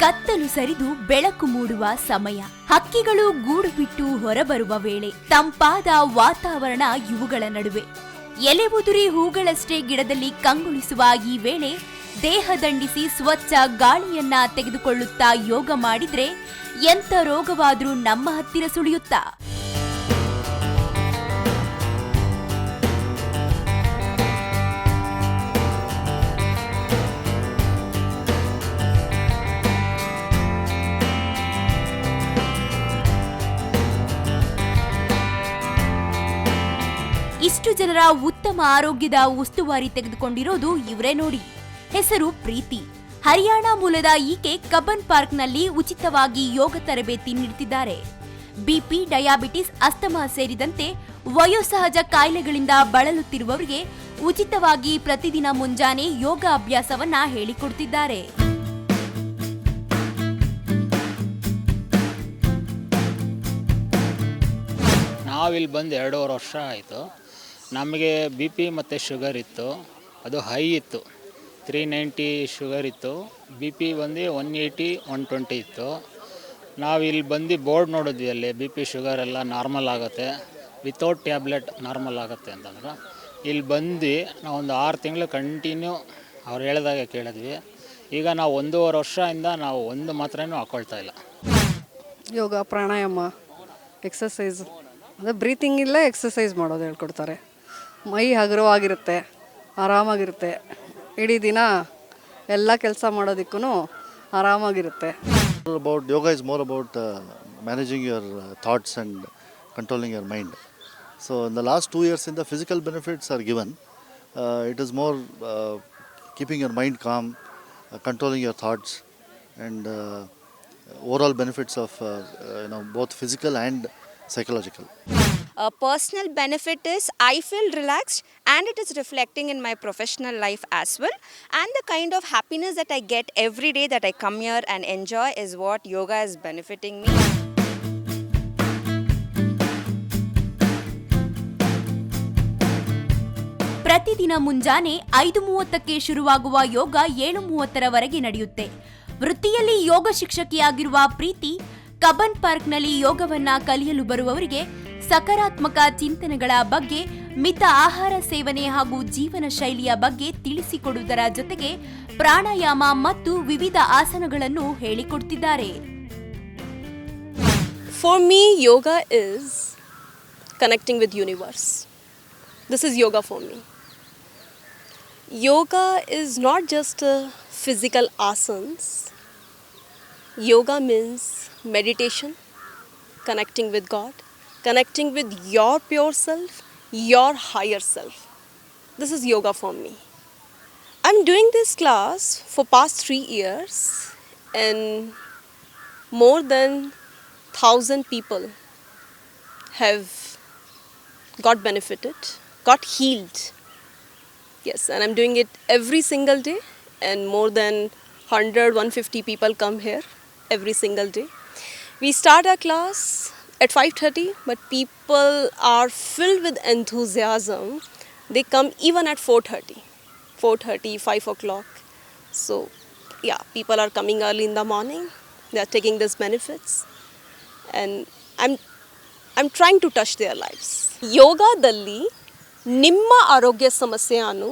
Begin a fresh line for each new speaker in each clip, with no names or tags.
ಕತ್ತಲು ಸರಿದು ಬೆಳಕು ಮೂಡುವ ಸಮಯ. ಹಕ್ಕಿಗಳು ಗೂಡು ಬಿಟ್ಟು ಹೊರಬರುವ ವೇಳೆ ತಂಪಾದ ವಾತಾವರಣ ಇವುಗಳ ನಡುವೆ. ಎಲೆ ಉದುರಿ ಹೂಗಳಷ್ಟೇ ಗಿಡದಲ್ಲಿ ಕಂಗೊಳಿಸುವ ಈ ವೇಳೆ ದೇಹ ದಂಡಿಸಿ ಸ್ವಚ್ಛ ಗಾಳಿಯನ್ನ ತೆಗೆದುಕೊಳ್ಳುತ್ತಾ ಯೋಗ ಮಾಡಿದ್ರೆ ಎಂಥ ರೋಗವಾದರೂ ನಮ್ಮ ಹತ್ತಿರ ಸುಳಿಯುತ್ತಾ? ಇಷ್ಟು ಜನರ ಉತ್ತಮ ಆರೋಗ್ಯದ ಉಸ್ತುವಾರಿ ತೆಗೆದುಕೊಂಡಿರೋದು ಇವರೇ ನೋಡಿ. ಹೆಸರು ಪ್ರೀತಿ. ಹರಿಯಾಣ ಮೂಲದ ಈಕೆ ಕಬ್ಬನ್ ಪಾರ್ಕ್ನಲ್ಲಿ ಉಚಿತವಾಗಿ ಯೋಗ ತರಬೇತಿ ನೀಡುತ್ತಿದ್ದಾರೆ. ಬಿಪಿ, ಡಯಾಬಿಟಿಸ್, ಅಸ್ತಮಾ ಸೇರಿದಂತೆ ವಯೋಸಹಜ ಕಾಯಿಲೆಗಳಿಂದ ಬಳಲುತ್ತಿರುವವರಿಗೆ ಉಚಿತವಾಗಿ ಪ್ರತಿದಿನ ಮುಂಜಾನೆ ಯೋಗ ಅಭ್ಯಾಸವನ್ನ ಹೇಳಿಕೊಡ್ತಿದ್ದಾರೆ
ನಾವಿಲ್ಲಿ ಬಂದು ಎರಡೂವರೆ ವರ್ಷ ಆಯಿತು. ನಮಗೆ ಬಿ ಪಿ ಮತ್ತು ಶುಗರ್ ಇತ್ತು. ಅದು ಹೈ ಇತ್ತು. ತ್ರೀ ನೈಂಟಿ ಶುಗರ್ ಇತ್ತು. ಬಿ ಪಿ ಬಂದು ಒನ್ ಏಯ್ಟಿ, ಒನ್ ಟ್ವೆಂಟಿ ಇತ್ತು. ನಾವು ಇಲ್ಲಿ ಬಂದು ಬೋರ್ಡ್ ನೋಡಿದ್ವಿ ಅಲ್ಲಿ ಬಿ ಪಿ ಶುಗರ್ ಎಲ್ಲ ನಾರ್ಮಲ್ ಆಗುತ್ತೆ. ವಿತೌಟ್ ಟ್ಯಾಬ್ಲೆಟ್ ನಾರ್ಮಲ್ ಆಗುತ್ತೆ ಅಂತಂದ್ರೆ ಇಲ್ಲಿ ಬಂದು ಒಂದು ಆರು ತಿಂಗಳು ಕಂಟಿನ್ಯೂ ಅವ್ರು ಹೇಳ್ದಾಗೆ ಕೇಳಿದ್ವಿ. ಈಗ ನಾವು ಒಂದೂವರೆ ವರ್ಷದಿಂದ ನಾವು ಒಂದು ಮಾತ್ರನೂ ಹಾಕೊಳ್ತಾ ಇಲ್ಲ.
ಯೋಗ, ಪ್ರಾಣಾಯಾಮ ಎಕ್ಸಸೈಸ್ ಅಂದರೆ ಬ್ರೀತಿಂಗ್ ಇಲ್ಲ ಎಕ್ಸಸೈಸ್ ಮಾಡೋದು ಹೇಳ್ಕೊಡ್ತಾರೆ. ಮೈ ಹಗುರವಾಗಿರುತ್ತೆ, ಆರಾಮಾಗಿರುತ್ತೆ. ಇಡೀ ದಿನ ಎಲ್ಲ ಕೆಲಸ ಮಾಡೋದಕ್ಕೂ ಆರಾಮಾಗಿರುತ್ತೆ.
About yoga is more about managing your thoughts and controlling your mind so in the last two years ಇಂದ physical benefits are given it is more keeping your mind calm controlling your thoughts and over all benefits of you both physical and psychological
uh, uh, personal benefit is I feel relaxed and it is reflecting in my professional life as well. And the kind of happiness that I get every day that I come here and enjoy is what yoga is benefiting me.
ಪ್ರತಿದಿನ ಮುಂಜಾನೆ ಐದು ಮೂವತ್ತಕ್ಕೆ ಶುರುವಾಗುವ ಯೋಗ ಏಳು ಮೂವತ್ತರವರೆಗೆ ನಡೆಯುತ್ತೆ ವೃತ್ತಿಯಲ್ಲಿ ಯೋಗ ಶಿಕ್ಷಕಿಯಾಗಿರುವ ಪ್ರೀತಿ ಕಬನ್ ಪಾರ್ಕ್ನಲ್ಲಿ ಯೋಗವನ್ನ ಕಲಿಯಲು ಬರುವವರಿಗೆ ಸಕಾರಾತ್ಮಕ ಚಿಂತನೆಗಳ ಬಗ್ಗೆ, ಮಿತ ಆಹಾರ ಸೇವನೆ ಹಾಗೂ ಜೀವನ ಶೈಲಿಯ ಬಗ್ಗೆ ತಿಳಿಸಿಕೊಡುವುದರ ಜೊತೆಗೆ ಪ್ರಾಣಾಯಾಮ ಮತ್ತು ವಿವಿಧ ಆಸನಗಳನ್ನು ಹೇಳಿಕೊಡ್ತಿದ್ದಾರೆ.
For me yoga is connecting with universe this is yoga for me yoga is not just physical asanas yoga means meditation connecting with god connecting with your pure self, your higher self. This is yoga for me. I'm doing this class for past 3 years and more than 1000 people have got benefited, got healed. Yes, and I'm doing it every single day, and more than 100, 150 people come here every single day. We start our class at 5:30, but people are filled with enthusiasm. They come even at 4:30, 4:30, 5 o'clock. So, yeah, people are coming early in the morning. They are taking these benefits, and I'm I'm trying to touch their lives. ಯೋಗದಲ್ಲಿ ನಿಮ್ಮ ಆರೋಗ್ಯ ಸಮಸ್ಯೆಯನ್ನು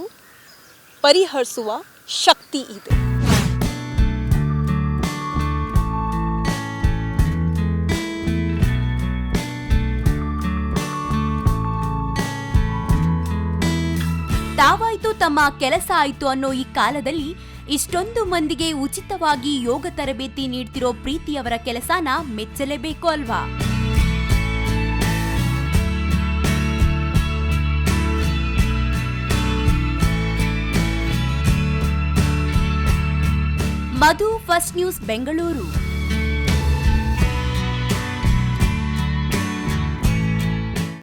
ಪರಿಹರಿಸುವ ಶಕ್ತಿ ಇದೆ
ತಾವಾಯ್ತು, ತಮ್ಮ ಕೆಲಸ ಆಯ್ತು ಅನ್ನೋ ಈ ಕಾಲದಲ್ಲಿ ಇಷ್ಟೊಂದು ಮಂದಿಗೆ ಉಚಿತವಾಗಿ ಯೋಗ ತರಬೇತಿ ನೀಡ್ತಿರೋ ಪ್ರೀತಿಯವರ ಕೆಲಸನ ಮೆಚ್ಚಲೇಬೇಕು ಅಲ್ವಾ? Madhu first news Bengaluru.